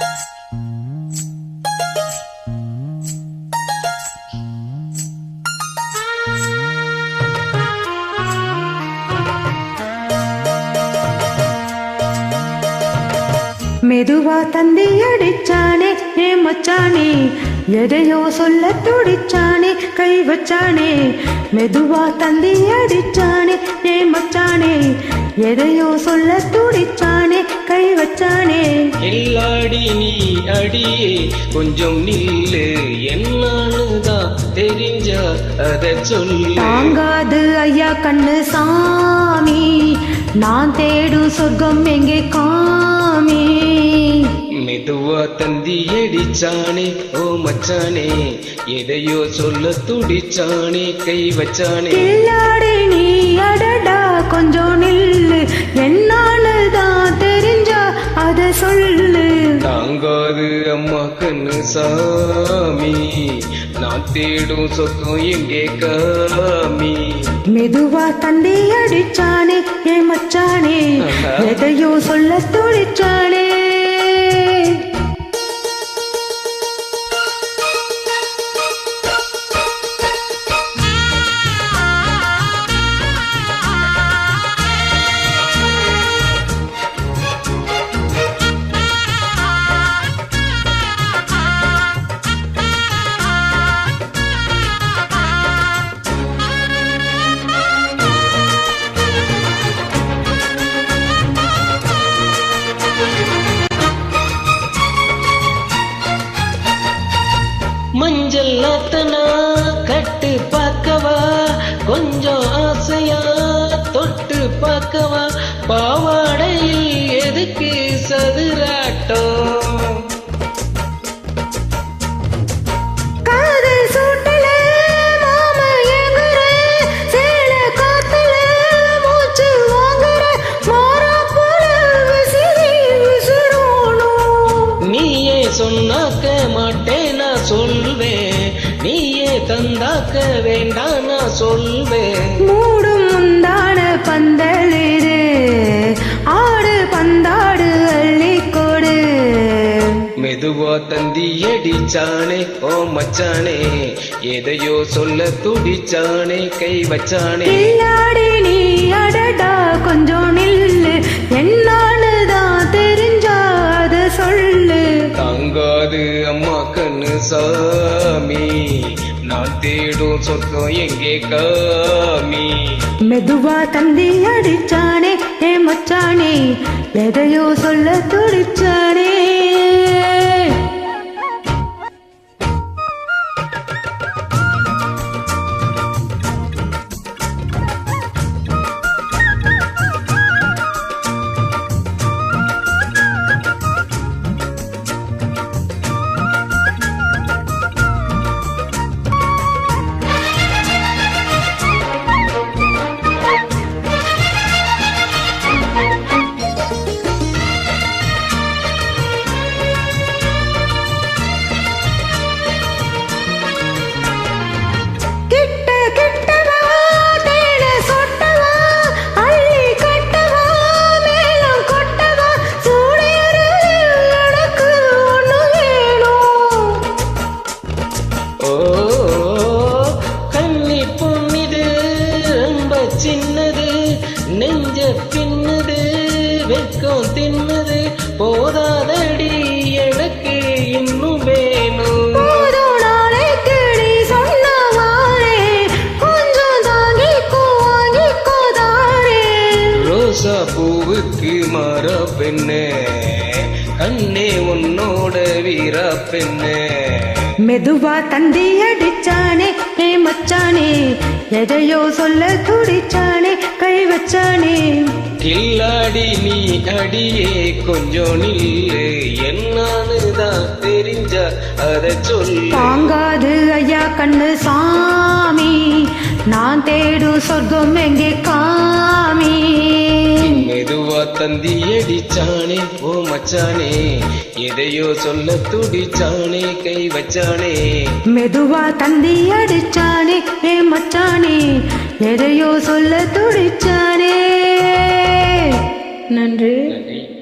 Thank you. மெதுவா தந்தி அடிச்சானே ஏ மச்சானே எதையோ சொல்ல துடிச்சானே கை வச்சானே. மெதுவா தந்தி அடிச்சானே ஏ மச்சானே எதையோ சொல்ல துடிச்சானே கை வச்சானே. எல்லாடி நீ அடியே கொஞ்சம் நில்லு என்னானுதான் தெரிஞ்சா அத சொல்லு. தாங்காது ஐயா கண்ணு சாமி. நான் தேடும் சொர்க்கம் எங்கே காமி? மெதுவா தந்தி அடிச்சானே ஓ மச்சானே. எதையோ சொல்ல துடிச்சானே கை வச்சானே. நீ அடடா. கண்ணு சாமி. நான் தேடும் சொக்கம் எங்கே காமி. மெதுவா தந்தி அடிச்சானே ஏ மச்சானே எதையோ சொல்ல துடிச்சானே. பார்க்கவா? கொஞ்சம் ஆசையா? தொட்டு பார்க்கவா? பாவாடையில் எதுக்கு சதுராட்டம்? தந்தாக்க வேண்டாம் நான் சொல்வேன். மூடும் முந்தான பந்தலிரு ஆடு பந்தாடு அள்ளிக்கொடு. மெதுவா தந்தி அடிச்சானே ஓ மச்சானே. எதையோ சொல்ல துடிச்சானே கை வச்சானே. கில்லாடி நீ அடடா கொஞ்சம் நில்லு என்னான்னு தான் தெரிஞ்சா அத சொல்லு. தாங்காது அம்மா கண்ணு சாமி. நான் தேடும் சொர்க்கம் எங்கே காமி? மெதுவா தந்தி அடிச்சானே ஏ மச்சானே எதையோ சொல்ல துடிச்சானே. நெஞ்ச பின்னுது வெக்கம் தின்னுது. போதாதடி எனக்கு இன்னும் வேணும். ரோசா பூவுக்கு மாற பெண்ணே. கண்ணே உன்னோட வீரா பெண்ணே. மெதுவா தந்தி அடிச்சானே மச்சானே. எதையோ சொல்ல துடிச்சானே கை வச்சானே. கில்லாடி நீ அடியே கொஞ்சம் நில்லு. என்னான்னு தான் தெரிஞ்ச அத சொல்லு. தாங்காது ஐயா கண்ணு சாமி நான் தேடும் சொர்க்கம் எங்கே காமி? மெதுவா தந்தி அடிச்சானே ஓ மச்சானே. எதையோ சொல்ல துடிச்சானே கை வச்சானே. மெதுவா தந்தி அடிச்சானே ஏ மச்சானே. எதையோ சொல்ல துடிச்சானே. நன்றி.